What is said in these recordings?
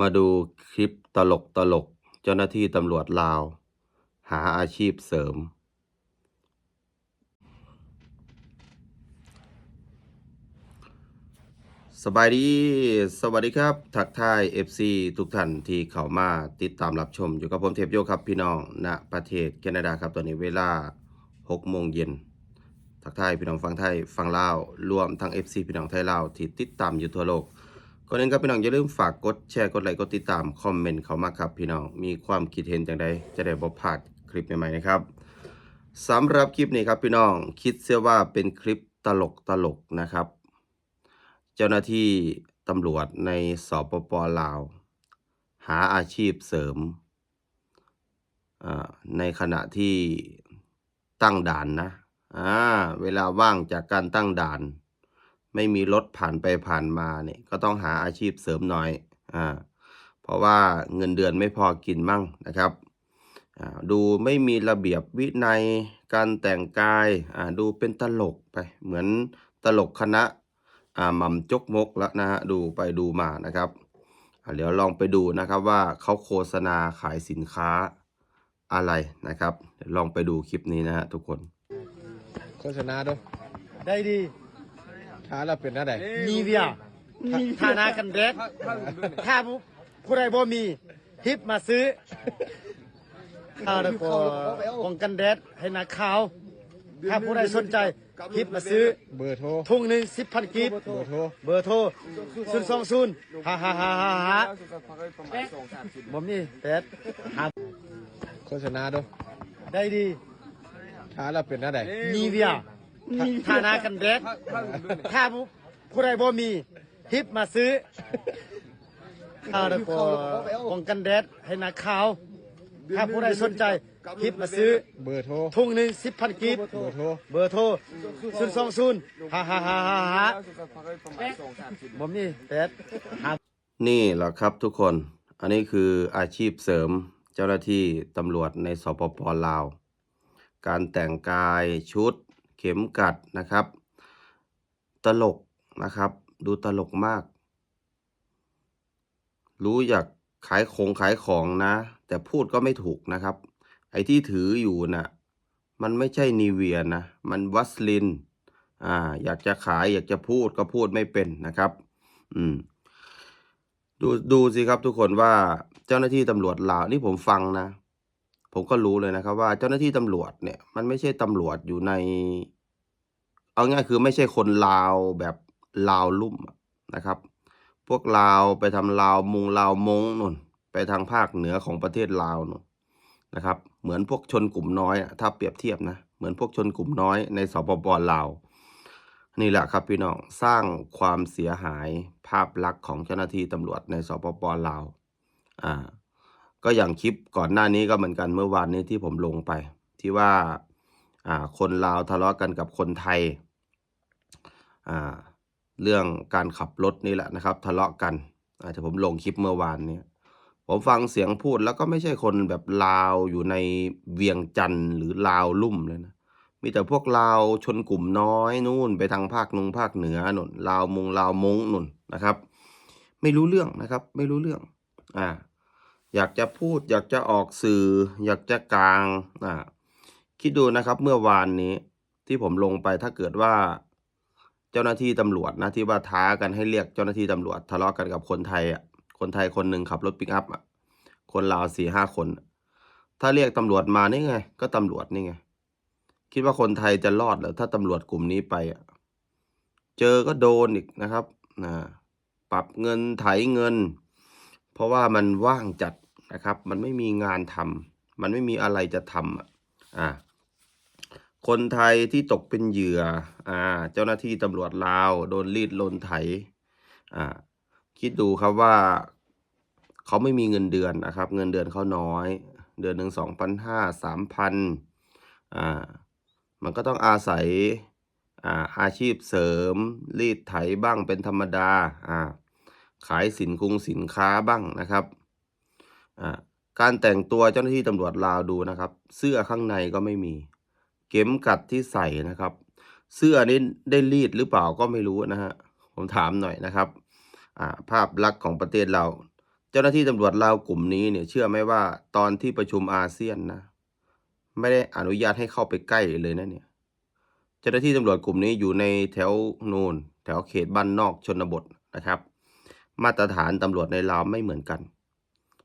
มาดูคลิปตลกตลกเจ้าหน้าที่ตำรวจลาว หาอาชีพเสริม สบายดี สวัสดีครับ ทักทาย FC ทุกท่านที่เข้ามาติดตามรับชม อยู่กับผมเทพโยครับพี่น้องณประเทศแคนาดาครับ ตอนนี้เวลา 6 โมงเย็น ทักทายพี่น้องฟังไทยฟังลาว รวมทั้ง FC พี่น้องไทยลาวที่ติดตามอยู่ทั่วโลก ก่อนอื่นครับพี่น้องอย่าลืมฝากกดแชร์กดไลค์กดติดตามคอมเมนต์เขามาครับพี่น้องมีความคิดเห็นอย่างไรจะได้บ่พลาดคลิปใหม่ๆนะครับสำหรับคลิปนี้ครับพี่น้องคิดเสียว่าเป็นคลิปตลกตลกนะครับ เจ้าหน้าที่ตำรวจในสปปลาว หาอาชีพเสริม ในขณะที่ตั้งด่านนะเวลาว่างจากการตั้งด่าน ไม่มีรถผ่านไปผ่านมาเนี่ยก็ต้องหาอาชีพเสริมหน่อยอ่าเพราะว่าเงินเดือนไม่พอกินมั่งนะครับอ่าดูไม่มีระเบียบวินัยการแต่งกายอ่าดูเป็นตลกไปเหมือนตลกคณะอ่าหม่ำจกมกแล้วนะฮะดูไปดูมานะครับเดี๋ยวลองไปดูนะครับว่าเขาโฆษณาขายสินค้าอะไรนะครับลองไปดูคลิปนี้นะฮะทุกคน โฆษณาดูได้ดี ท้าเราเป็นอะไรนีเวียทานากันแดดถ้าผู้ผู้ใดบ่มีฮิปมาซื้อข้าวแล้วก็ของกันแดดให้หนาขาว ถ้าผู้ใดสนใจฮิปมาซื้อเบอร์โทรทุ่งหนึ่งสิบพันกีบเบอร์โทรเบอร์โทรศูนย์สองศูนย์ฮ่าฮ่าฮ่าฮ่าฮ่าบ่มีแปดหาโฆษณาดูได้ดีท้าเราเป็นอะไรนีเวีย ทานากันแดดถ้าผู้ผู้ใดบ่มีฮิปมาซื้อข้าวแล้วก็ของกันแดดให้หนาขาว ถ้าผู้ใดสนใจฮิปมาซื้อ เบอร์โทรทุ่งหนึ่งสิบพันกีบเบอร์โทรเบอร์โทรศูนย์สองศูนย์ฮ่าฮ่าฮ่าฮ่าฮ่าบ่มีแปดหานี่แหละครับทุกคน อันนี้คืออาชีพเสริมเจ้าหน้าที่ตำรวจในสปปลาว การแต่งกายชุด เข็มกัดนะครับ ตลกนะครับ ดูตลกมาก รู้อยากขายของขายของนะ แต่พูดก็ไม่ถูกนะครับ ไอ้ที่ถืออยู่น่ะมันไม่ใช่นีเวียนะ มันวัสลิน อ่า อยากจะขายอยากจะพูดก็พูดไม่เป็นนะครับ อืม ดูดูสิครับทุกคนว่าเจ้าหน้าที่ตำรวจลาวนี่ผมฟังนะ ผมก็รู้เลยนะครับ ว่าเจ้าหน้าที่ตำรวจเนี่ย มันไม่ใช่ตำรวจอยู่ใน เอาง่ายคือไม่ใช่คนลาวแบบลาวลุ่มนะครับ พวกลาวไปทำลาวมุงลาวมงนุ่น ไปทางภาคเหนือของประเทศลาวนุ่นนะครับ เหมือนพวกชนกลุ่มน้อยถ้าเปรียบเทียบนะเหมือนพวกชนกลุ่มน้อยในสปปลาวนี่แหละครับพี่น้องสร้างความเสียหายภาพลักษณ์ของเจ้าหน้าที่ตำรวจในสปปลาว อ่า ก็อย่างคลิปก่อนหน้านี้ก็เหมือนกันเมื่อวานนี้ที่ผมลงไป ที่ว่าคนลาวทะเลาะกันกับคนไทย เรื่องการขับรถนี่แหละนะครับ ทะเลาะกันอาจจะผมลงคลิปเมื่อวานนี้ผมฟังเสียงพูดแล้วก็ไม่ใช่คนแบบลาวอยู่ในเวียงจันทร์หรือลาวลุ่มเลยนะ มีแต่พวกลาวชนกลุ่มน้อยนู่น ไปทางภาคนุงภาคเหนือนุ่นลาวมงลาวมงนุ่นนะครับ ไม่รู้เรื่องนะครับ ไม่รู้เรื่อง อ่า อยากจะพูด อยากจะออกสื่อ อยากจะกลางอ่าคิดดูนะครับเมื่อวานนี้ที่ผมลงไปถ้าเกิดว่า เจ้าหน้าที่ตำรวจนะที่ว่าท้ากันให้เรียกเจ้าหน้าที่ตำรวจทะเลาะกันกับคนไทยอะคนไทยคนหนึ่งขับรถปิกอัพอะคนลาวสี่ห้าคน ถ้าเรียกตำรวจมานี่ไง ก็ตำรวจนี่ไง คิดว่าคนไทยจะรอดเหรอถ้าตำรวจกลุ่มนี้ไปอะเจอก็โดนอีกนะครับนะปรับเงินไถเงิน เพราะว่ามันว่างจัดนะครับ มันไม่มีงานทำมันไม่มีอะไรจะทำอะอ่าคนไทยที่ตกเป็นเหยื่ออ่าเจ้าหน้าที่ตำรวจลาว โดนรีดลนไถอ่าคิดดูครับว่าเขาไม่มีเงินเดือนนะครับ เงินเดือนเขาน้อย เดือนหนึ่งสองพันห้าสามพันอ่ามันก็ต้องอาศัยอ่าอาชีพเสริมรีดไถบ้างเป็นธรรมดาอ่า ขายสินคุงสินค้าบ้างนะครับการแต่งตัวเจ้าหน้าที่ตำรวจลาวดูนะครับ เสื้อข้างในก็ไม่มี เข็มกัดที่ใส่นะครับ เสื้อนี้ได้รีดหรือเปล่าก็ไม่รู้นะฮะผมถามหน่อยนะครับภาพลักษณ์ของประเทศเรา เจ้าหน้าที่ตำรวจลาวกลุ่มนี้เนี่ยเชื่อไหมว่าตอนที่ประชุมอาเซียนนะไม่ได้อนุญาตให้เข้าไปใกล้เลยนะเนี่ยเจ้าหน้าที่ตำรวจกลุ่มนี้อยู่ในแถวโนนแถวเขตบ้านนอกชนบทนะครับ มาตรฐานตำรวจในลาวไม่เหมือนกัน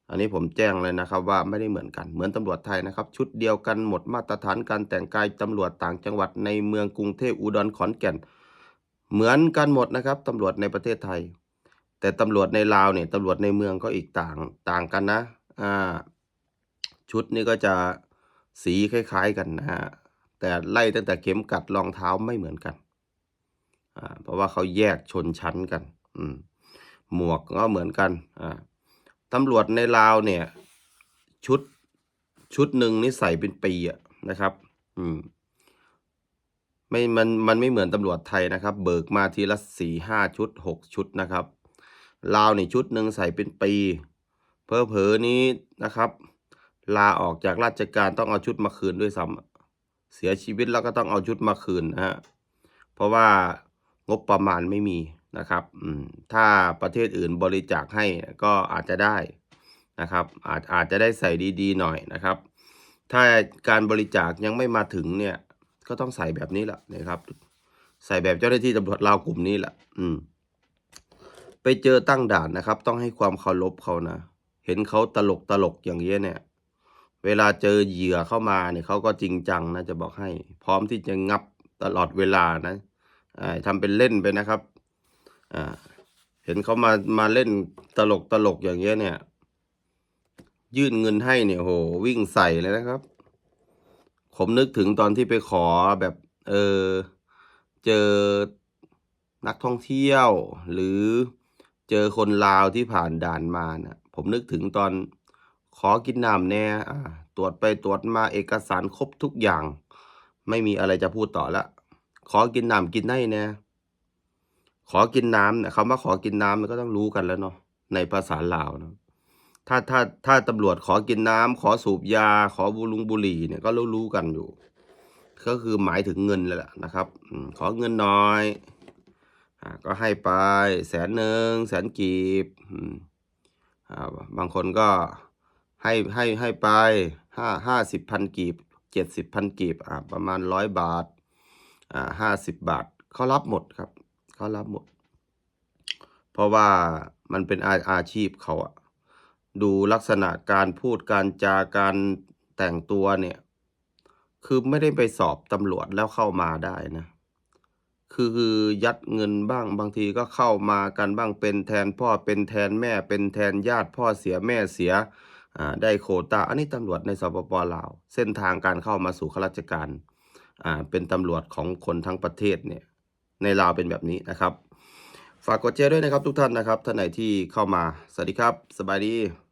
อันนี้ผมแจ้งเลยนะครับว่าไม่ได้เหมือนกันเหมือนตำรวจไทยนะครับ ชุดเดียวกันหมดมาตรฐานการแต่งกายตำรวจต่างจังหวัดในเมืองกรุงเทพอุดรขอนแก่น เหมือนกันหมดนะครับตำรวจในประเทศไทย แต่ตำรวจในลาวเนี่ยตำรวจในเมืองก็อีกต่างต่างกันนะอ่าชุดนี่ก็จะสีคล้าย ๆกันนะฮะแต่ไล่ตั้งแต่เข็มกัดรองเท้าไม่เหมือนกันอ่าเพราะว่าเขาแยกชนชั้นกัน อืม หมวกก็เหมือนกันอ่าตำรวจในลาวเนี่ย ชุดชุดหนึ่งนี่ใส่เป็นปีอะนะครับ อืมไม่มันมันไม่เหมือนตำรวจไทยนะครับ เบิกมาทีละสี่ห้าชุดหกชุดนะครับลาวนี่ชุดหนึ่งใส่เป็นปี เพอเพอนี้นะครับ ลาออกจากราชการต้องเอาชุดมาคืนด้วยซ้ำเสียชีวิตแล้วก็ต้องเอาชุดมาคืนนะฮะเพราะว่างบประมาณไม่มี นะครับอืมถ้าประเทศอื่นบริจาคให้ก็อาจจะได้นะครับอาจอาจจะได้ใส่ดีๆหน่อยนะครับ ถ้าการบริจาคยังไม่มาถึงเนี่ยก็ต้องใส่แบบนี้แหละนะครับ ใส่แบบเจ้าหน้าที่ตำรวจลาวกลุ่มนี้แหละอืมไปเจอตั้งด่านนะครับ ต้องให้ความเคารพเขานะ เห็นเขาตลกตลกอย่างเงี้ยเนี่ย เวลาเจอเหยื่อเข้ามาเนี่ยเขาก็จริงจังนะจะบอกให้ พร้อมที่จะงับตลอดเวลานะอ่าทำเป็นเล่นไปนะครับ เห็นเขามามาเล่นตลกตลกอย่างเงี้ยเนี่ย ยื่นเงินให้เนี่ยโหวิ่งใส่เลยนะครับ ผมนึกถึงตอนที่ไปขอแบบ เออ เจอนักท่องเที่ยว หรือเจอคนลาวที่ผ่านด่านมานะผมนึกถึงตอนขอกินน้ำแน่อ่าตรวจไปตรวจมาเอกสารครบทุกอย่าง ไม่มีอะไรจะพูดต่อละ ขอกินน้ำกินได้แน่ ขอกินน้ำเนี่ยคำว่าขอกินน้ำมันก็ต้องรู้กันแล้วเนาะในภาษาลาวเนาะถ้าถ้าถ้าตำรวจขอกินน้ำขอสูบยา ขอบุลุงบุหรี่เนี่ยก็รู้รู้กันอยู่ ก็คือหมายถึงเงินเลยแหละนะครับอขอเงินน้อยอก็ให้ไปแสนหนึ่งแสนกีบบางคนก็ให้ให้ให้ไปห้าห้าสิบพันกีบเจ็ดสิบพันกีบประมาณร้อยบาทห้าสิบบาทเขารับหมดครับ เขารับหมด เพราะว่ามันเป็นอาอาชีพเขาอะดูลักษณะการพูดการจาการแต่งตัวเนี่ย คือไม่ได้ไปสอบตำรวจแล้วเข้ามาได้นะ คือคือยัดเงินบ้างบางทีก็เข้ามากันบ้างเป็นแทนพ่อเป็นแทนแม่ เป็นแทนญาติพ่อเสียแม่เสียได้โคตาอันนี้ตำรวจในสปปลาว เส้นทางการเข้ามาสู่ข้าราชการ เป็นตำรวจของคนทั้งประเทศเนี่ย ในลาวเป็นแบบนี้นะครับ ฝากกดแชร์ด้วยนะครับทุกท่านนะครับท่านไหนที่เข้ามาสวัสดีครับ สบายดี